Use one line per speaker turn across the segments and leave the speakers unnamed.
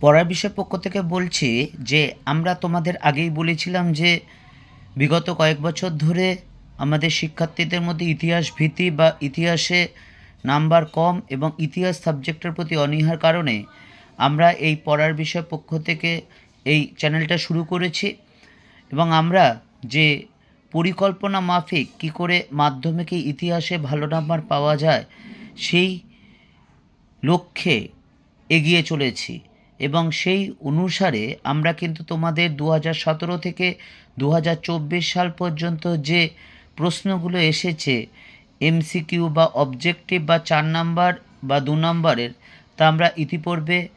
পড়ার বিষয় পক্ষ থেকে বলছি যে, আমরা তোমাদের আগেই বলেছিলাম যে, বিগত কয়েক বছর ধরে আমাদের শিক্ষার্থীদের মধ্যে ইতিহাস ভীতি বা ইতিহাসে নাম্বার কম এবং ইতিহাস সাবজেক্টের প্রতি অনীহার কারণে আমরা এই পড়ার বিষয় পক্ষ থেকে এই চ্যানেলটা শুরু করেছি এবং আমরা যে পরিকল্পনা মাফিক কী করে মাধ্যমিকে ইতিহাসে ভালো নাম্বার পাওয়া যায়, সেই লক্ষ্যে এগিয়ে চলেছি। এবং সেই অনুসারে আমরা কিন্তু তোমাদের দু হাজার সতেরো থেকে দু হাজার চব্বিশ সাল পর্যন্ত যে প্রশ্নগুলো এসেছে এমসিকিউ বা অবজেক্টিভ বা চার নাম্বার বা দু নম্বরের, তা আমরা ইতিপূর্বে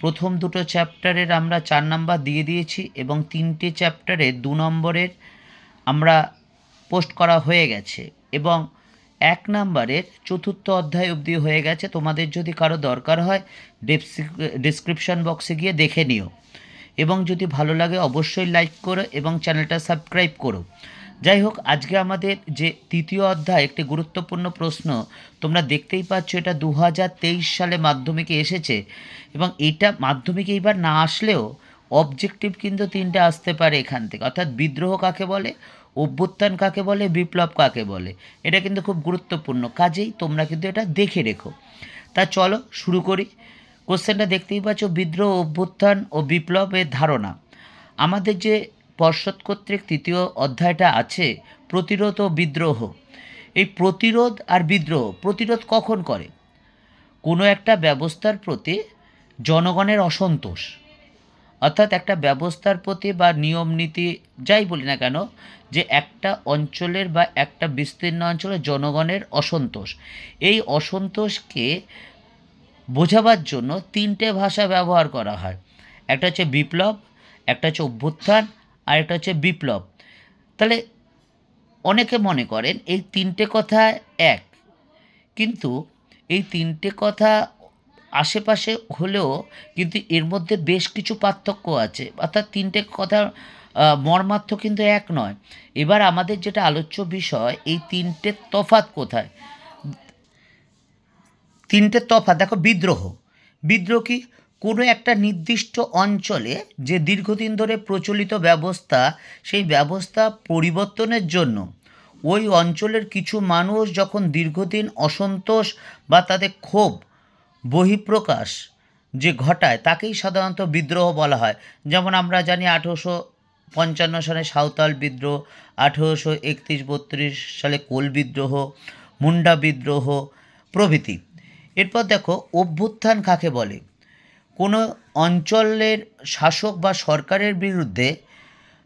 প্রথম দুটো চ্যাপ্টারের আমরা চার নাম্বার দিয়ে দিয়েছি এবং তিনটে চ্যাপ্টারে দু নম্বরের আমরা পোস্ট করা হয়ে গেছে এবং এক নাম্বারের চতুর্থ অধ্যায় অবধি হয়ে গেছে। তোমাদের যদি কারও দরকার হয় ডিসক্রিপশন বক্সে গিয়ে দেখে নিও। এবং যদি ভালো লাগে, অবশ্যই লাইক করো এবং চ্যানেলটা সাবস্ক্রাইব করো। যাই হোক, আজকে আমাদের যে তৃতীয় অধ্যায়, একটি গুরুত্বপূর্ণ প্রশ্ন, তোমরা দেখতেই পাচ্ছ এটা দু হাজার তেইশ সালে মাধ্যমিকে এসেছে। এবং এটা মাধ্যমিকে এইবার না আসলেও অবজেক্টিভ কিন্তু তিনটে আসতে পারে এখান থেকে। অর্থাৎ বিদ্রোহ কাকে বলে? অভ্যুত্থান কাকে বলে? বিপ্লব কাকে বলে? এটা কিন্তু খুব গুরুত্বপূর্ণ। কাজেই তোমরা কিন্তু এটা দেখে রেখো। তা চলো শুরু করি। কোশ্চেনটা দেখতেই পাচ্ছ, বিদ্রোহ, অভ্যুত্থান ও বিপ্লবের ধারণা। আমাদের যে পর্ষদ কর্তৃক তৃতীয় অধ্যায়টা আছে, প্রতিরোধ ও বিদ্রোহ। এই প্রতিরোধ আর বিদ্রোহ, প্রতিরোধ কখন করে? কোনো একটা ব্যবস্থার প্রতি জনগণের অসন্তোষ। অর্থাৎ একটা ব্যবস্থার প্রতি বা নিয়ম, নীতি যাই বলি না কেন, যে একটা অঞ্চলের বা একটা বিস্তীর্ণ অঞ্চলের জনগণের অসন্তোষ। এই অসন্তোষকে বোঝাবার জন্য তিনটে ভাষা ব্যবহার করা হয়। একটা হচ্ছে বিপ্লব, একটা হচ্ছে অভ্যুত্থান, আর একটা হচ্ছে বিপ্লব। তাহলে অনেকে মনে করেন এই তিনটে কথা এক, কিন্তু এই তিনটে কথা আশেপাশে হলেও কিন্তু এর মধ্যে বেশ কিছু পার্থক্য আছে। অর্থাৎ তিনটে কথা মর্মার্থ কিন্তু এক নয়। এবার আমাদের যেটা আলোচ্য বিষয়, এই তিনটে তফাত কোথায়? তিনটে তফাৎ, দেখো বিদ্রোহ। বিদ্রোহ কি? কোনো একটা নির্দিষ্ট অঞ্চলে যে দীর্ঘদিন ধরে প্রচলিত ব্যবস্থা, সেই ব্যবস্থা পরিবর্তনের জন্য ওই অঞ্চলের কিছু মানুষ যখন দীর্ঘদিন অসন্তোষ বা তাদের ক্ষোভ বহিঃপ্রকাশ যে ঘটায়, তাকেই সাধারণত বিদ্রোহ বলা হয়। যেমন আমরা জানি আঠেরোশো পঞ্চান্ন সালে সাঁওতাল বিদ্রোহ, আঠেরোশো একত্রিশ বত্রিশ সালে কোল বিদ্রোহ, মুন্ডা বিদ্রোহ প্রভৃতি। এরপর দেখো, অভ্যুত্থান কাকে বলে? কোনো অঞ্চলের শাসক বা সরকারের বিরুদ্ধে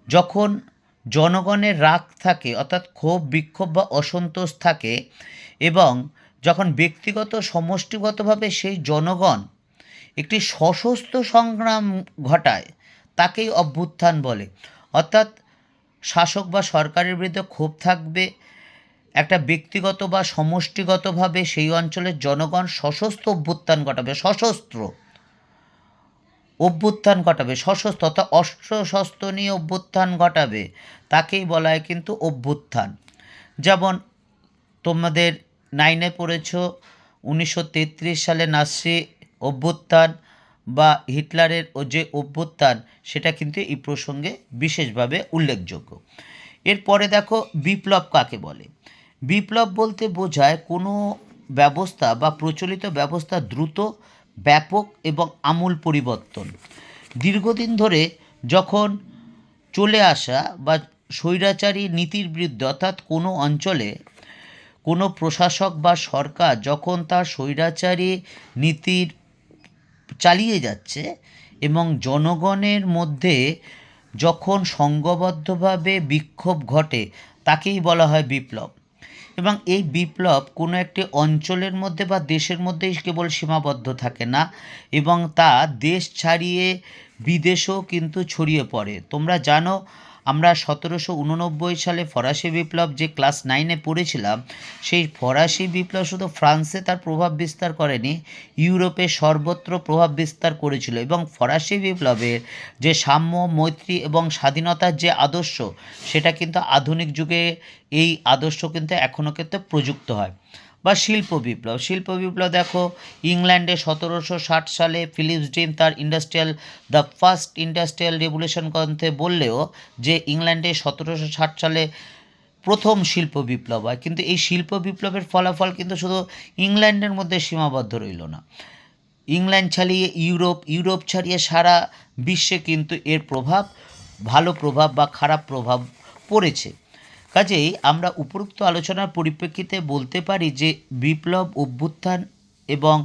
যখন জনগণের রাগ থাকে, অর্থাৎ ক্ষোভ, বিক্ষোভ বা অসন্তোষ থাকে এবং যখন ব্যক্তিগত সমষ্টিগতভাবে সেই জনগণ একটি সশস্ত্র সংগ্রাম ঘটায়, তাকেই অভ্যুত্থান বলে। অর্থাৎ শাসক বা সরকারের বিরুদ্ধে ক্ষোভ থাকবে, একটা ব্যক্তিগত বা সমষ্টিগতভাবে সেই অঞ্চলের জনগণ সশস্ত্র অভ্যুত্থান ঘটাবে, সশস্ত্র। অভ্যুত্থান ঘটাবে, সশস্ত্র অর্থাৎ অস্ত্র শস্ত্র নিয়ে অভ্যুত্থান ঘটাবে, তাকেই বলা হয় কিন্তু অভ্যুত্থান। যেমন তোমাদের নাইনে পড়েছ। উনিশশো তেত্রিশ সালে নাসি অভ্যুত্থান বা হিটলারের যে অভ্যুত্থান, সেটা কিন্তু এই প্রসঙ্গে বিশেষভাবে উল্লেখযোগ্য। এরপরে দেখো বিপ্লব কাকে বলে? বিপ্লব বলতে বোঝায় কোনো ব্যবস্থা বা প্রচলিত ব্যবস্থা দ্রুত, ব্যাপক এবং আমূল পরিবর্তন। দীর্ঘদিন ধরে যখন চলে আসা বা স্বৈরাচারী নীতির বিরুদ্ধে অর্থাৎ কোনো অঞ্চলে কোনো প্রশাসক বা সরকার যখন তার স্বৈরাচারী নীতির চালিয়ে যাচ্ছে এবং জনগণের মধ্যে যখন সংঘবদ্ধভাবে বিক্ষোভ ঘটে, তাকেই বলা হয় বিপ্লব। এবং এই বিপ্লব কোনো একটি অঞ্চলের মধ্যে বা দেশের মধ্যেই কেবল সীমাবদ্ধ থাকে না এবং তা দেশ ছাড়িয়ে বিদেশেও কিন্তু ছড়িয়ে পড়ে। তোমরা জানো আমরা সতেরোশো উননব্বই সালে ফরাসি বিপ্লব যে ক্লাস নাইনে পড়েছিলাম, সেই ফরাসি বিপ্লব শুধু ফ্রান্সে তার প্রভাব বিস্তার করেনি, ইউরোপে সর্বত্র প্রভাব বিস্তার করেছিল এবং ফরাসি বিপ্লবের যে সাম্য, মৈত্রী এবং স্বাধীনতার যে আদর্শ, সেটা কিন্তু আধুনিক যুগে এই আদর্শ কিন্তু এখনও কিন্তু প্রযুক্ত হয়। বা শিল্প বিপ্লব। শিল্প বিপ্লব দেখো, ইংল্যান্ডে সতেরোশো ষাট সালে ফিলিপস ডিম তার industrial, the first industrial revolution গ্রন্থে বললেও যে ইংল্যান্ডে সতেরোশো ষাট সালে প্রথম শিল্প বিপ্লব হয়। কিন্তু এই শিল্প বিপ্লবের ফলাফল কিন্তু শুধু ইংল্যান্ডের মধ্যে সীমাবদ্ধ রইল না। ইংল্যান্ড ছাড়িয়ে ইউরোপ ইউরোপ ছাড়িয়ে সারা বিশ্বে কিন্তু এর প্রভাব, ভালো প্রভাব বা খারাপ প্রভাব পড়েছে। কাজেই আমরা উপরোক্ত আলোচনার পরিপ্রেক্ষিতে বলতে পারি যে বিপ্লব, অভ্যুত্থান এবং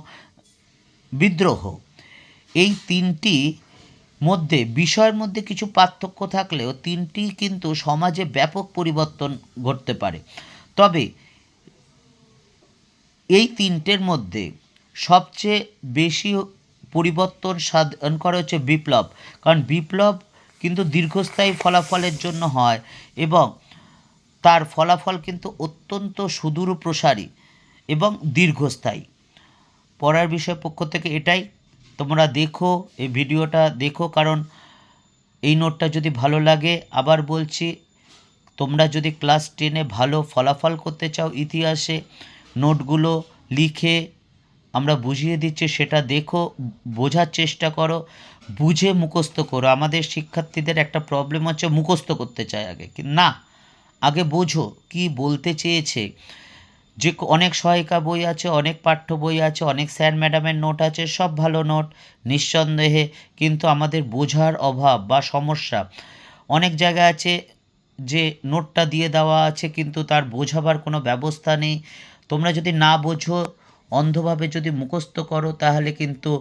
বিদ্রোহ এই তিনটি মধ্যে, বিষয়ের মধ্যে কিছু পার্থক্য থাকলেও তিনটি কিন্তু সমাজে ব্যাপক পরিবর্তন ঘটতে পারে। তবে এই তিনটের মধ্যে সবচেয়ে বেশি পরিবর্তন সাধন করা হচ্ছে বিপ্লব। কারণ বিপ্লব কিন্তু দীর্ঘস্থায়ী ফলাফলের জন্য হয় এবং তার ফলাফল কিন্তু অত্যন্ত সুদূর প্রসারী এবং দীর্ঘস্থায়ী। পড়ার বিষয় পক্ষ থেকে এটাই। তোমরা দেখো, এই ভিডিওটা দেখো, কারণ এই নোটটা যদি ভালো লাগে, আবার বলছি, তোমরা যদি ক্লাস টেনে ভালো ফলাফল করতে চাও ইতিহাসে, নোটগুলো লিখে আমরা বুঝিয়ে দিচ্ছি, সেটা দেখো, বোঝার চেষ্টা করো, বুঝে মুখস্থ করো। আমাদের শিক্ষার্থীদের একটা প্রবলেম হচ্ছে মুখস্থ করতে চায় আগে। না আগে বোঝো কি বলতে চেয়েছে। যে অনেক সহায়িকা বই আছে, অনেক পাঠ্য বই আছে, অনেক স্যার ম্যাডামের নোট আছে, সব ভালো নোট, নিঃসন্দেহে। কিন্তু আমাদের বোঝার অভাব বা সমস্যা অনেক জায়গা আছে যে নোটটা দিয়ে দেওয়া আছে, কিন্তু তার বোঝাবার কোনো ব্যবস্থা নেই। তোমরা যদি না বোঝো, অন্ধভাবে যদি মুখস্থ করো, তাহলে কিন্তু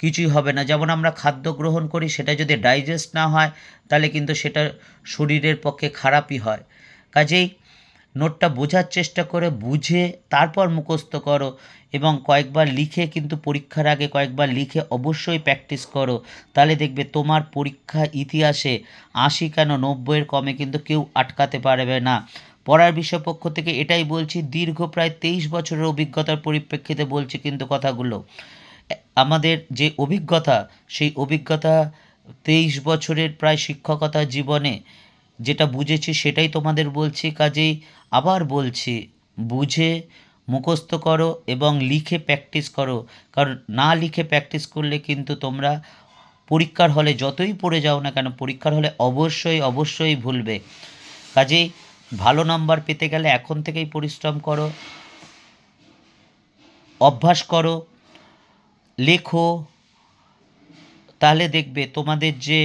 কিছুই হবে না। যেমন আমরা খাদ্য গ্রহণ করি, সেটা যদি ডাইজেস্ট না হয়, তাহলে কিন্তু সেটা শরীরের পক্ষে খারাপই হয়। কাজেই নোটটা বোঝার চেষ্টা করে বুঝে তারপর মুখস্থ করো এবং কয়েকবার লিখে কিন্তু পরীক্ষার আগে কয়েকবার লিখে অবশ্যই প্র্যাকটিস করো। তাহলে দেখবে তোমার পরীক্ষা ইতিহাসে আশি কেন নব্বইয়ের কমে কিন্তু কেউ আটকাতে পারবে না। পড়ার বিষয় পক্ষ থেকে এটাই বলছি, দীর্ঘ প্রায় তেইশ বছরের অভিজ্ঞতার পরিপ্রেক্ষিতে বলছি কিন্তু কথাগুলো। আমাদের যে অভিজ্ঞতা, সেই অভিজ্ঞতা তেইশ বছরের প্রায় শিক্ষকতা জীবনে যেটা বুঝেছি সেটাই তোমাদের বলছি, কাজেই আবার বলছি, বুঝে মুখস্থ করো এবং লিখে প্র্যাকটিস করো। কারণ না লিখে প্র্যাকটিস করলে কিন্তু তোমরা পরীক্ষার হলে যতই পড়ে যাও না কেন, পরীক্ষার হলে অবশ্যই অবশ্যই ভুলবে। কাজেই ভালো নাম্বার পেতে গেলে এখন থেকেই পরিশ্রম করো, অভ্যাস করো, লেখো, তাহলে দেখবে তোমাদের যে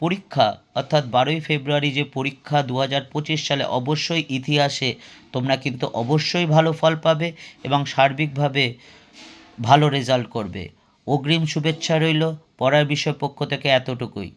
পরীক্ষা, অর্থাৎ বারোই ফেব্রুয়ারি যে পরীক্ষা দু হাজার পঁচিশ সালে অবশ্যই ইতিহাসে তোমরা কিন্তু অবশ্যই ভালো ফল পাবে এবং সার্বিকভাবে ভালো রেজাল্ট করবে। অগ্রিম শুভেচ্ছা রইল, পড়ার বিষয় পক্ষ থেকে এতটুকুই।